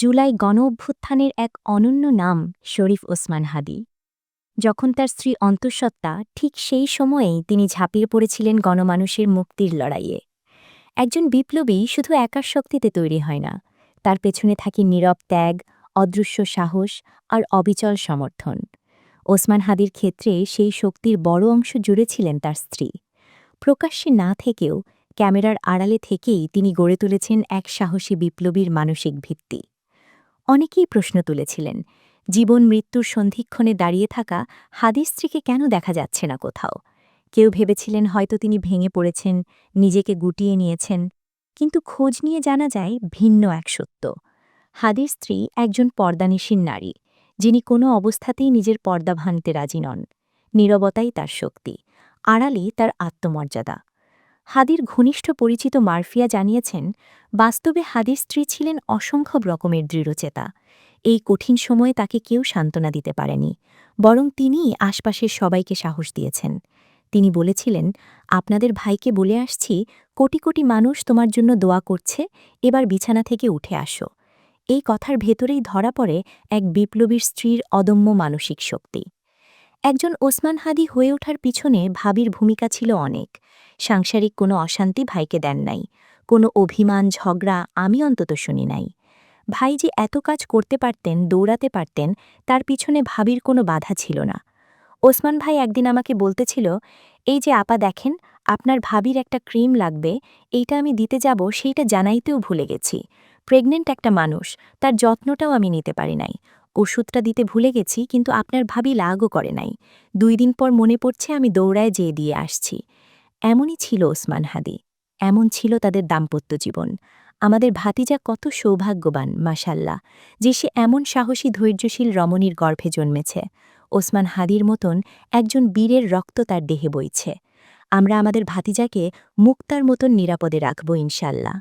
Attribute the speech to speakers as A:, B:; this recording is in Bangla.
A: জুলাই গণ অভ্যুত্থানের এক অনন্য নাম শরীফ ওসমান হাদি। যখন তার স্ত্রী অন্তঃসত্ত্বা, ঠিক সেই সময়েই তিনি ঝাঁপিয়ে পড়েছিলেন গণমানুষের মুক্তির লড়াইয়ে। একজন বিপ্লবী শুধু একার শক্তিতে তৈরি হয় না, তার পেছনে থাকে নীরব ত্যাগ, অদৃশ্য সাহস আর অবিচল সমর্থন। ওসমান হাদির ক্ষেত্রে সেই শক্তির বড় অংশ জুড়ে ছিলেন তার স্ত্রী। প্রকাশ্যে না থেকেও ক্যামেরার আড়ালে থেকেই তিনি গড়ে তুলেছেন এক সাহসী বিপ্লবীর মানসিক ভিত্তি। অনেকেই প্রশ্ন তুলেছিলেন, জীবন মৃত্যুর সন্ধিক্ষণে দাঁড়িয়ে থাকা হাদির স্ত্রীকে কেন দেখা যাচ্ছে না কোথাও? কেউ ভেবেছিলেন হয়তো তিনি ভেঙে পড়েছেন, নিজেকে গুটিয়ে নিয়েছেন, কিন্তু খোঁজ নিয়ে জানা যায় ভিন্ন এক সত্য। হাদির স্ত্রী একজন পর্দানিসীন নারী, যিনি কোনো অবস্থাতেই নিজের পর্দা ভাঙতে রাজি নন। নীরবতাই তার শক্তি আড়ালে তার আত্মমর্যাদা। হাদির ঘনিষ্ঠ পরিচিত মারফিয়া জানিয়েছেন বাস্তবে হাদির স্ত্রী ছিলেন অসংখ্য রকমের দৃঢ়চেতা। এই কঠিন সময়ে তাকে কেউ সান্ত্বনা দিতে পারেনি, বরং তিনিই আশপাশের সবাইকে সাহস দিয়েছেন। তিনি বলেছিলেন, আপনাদের ভাইকে বলে আসছি, কোটি কোটি মানুষ তোমার জন্য দোয়া করছে, এবার বিছানা থেকে উঠে আসো। এই কথার ভেতরেই ধরা পড়ে এক বিপ্লবীর স্ত্রীর অদম্য মানসিক শক্তি। একজন ওসমান হাদি হয়ে ওঠার পিছনে ভাবির ভূমিকা ছিল অনেক। সাংসারিক কোনো অশান্তি ভাইকে দেন নাই। কোনো অভিমান, ঝগড়া আমি অন্তত শুনি নাই। ভাই যে এত কাজ করতে পারতেন, দৌড়াতে পারতেন, তার পিছনে ভাবির কোনো বাধা ছিল না। ওসমান ভাই একদিন আমাকে বলতেছিল, এই যে আপা দেখেন, আপনার ভাবির একটা ক্রিম লাগবে, এইটা আমি দিতে যাব, সেইটা জানাইতেও ভুলে গেছি। প্রেগনেন্ট একটা মানুষ, তার যত্নটাও আমি নিতে পারি নাই। ওষুধটা দিতে ভুলে গেছি, কিন্তু আপনার ভাবি লাগও করে নাই। দুই দিন পর মনে পড়ছে আমি দৌড়ায় যেয়ে দিয়ে আসছি। এমনই ছিল ওসমান হাদি। এমন ছিল তাদের দাম্পত্য জীবন। আমাদের ভাতিজা কত সৌভাগ্যবান মাসাল্লাহ যে সে এমন সাহসী, ধৈর্যশীল রমণীর গর্ভে জন্মেছে। ওসমান হাদির মতন একজন বীরের রক্ত তার দেহে বইছে। আমরা আমাদের ভাতিজাকে মুক্তার মতন নিরাপদে রাখব, ইনশাল্লাহ।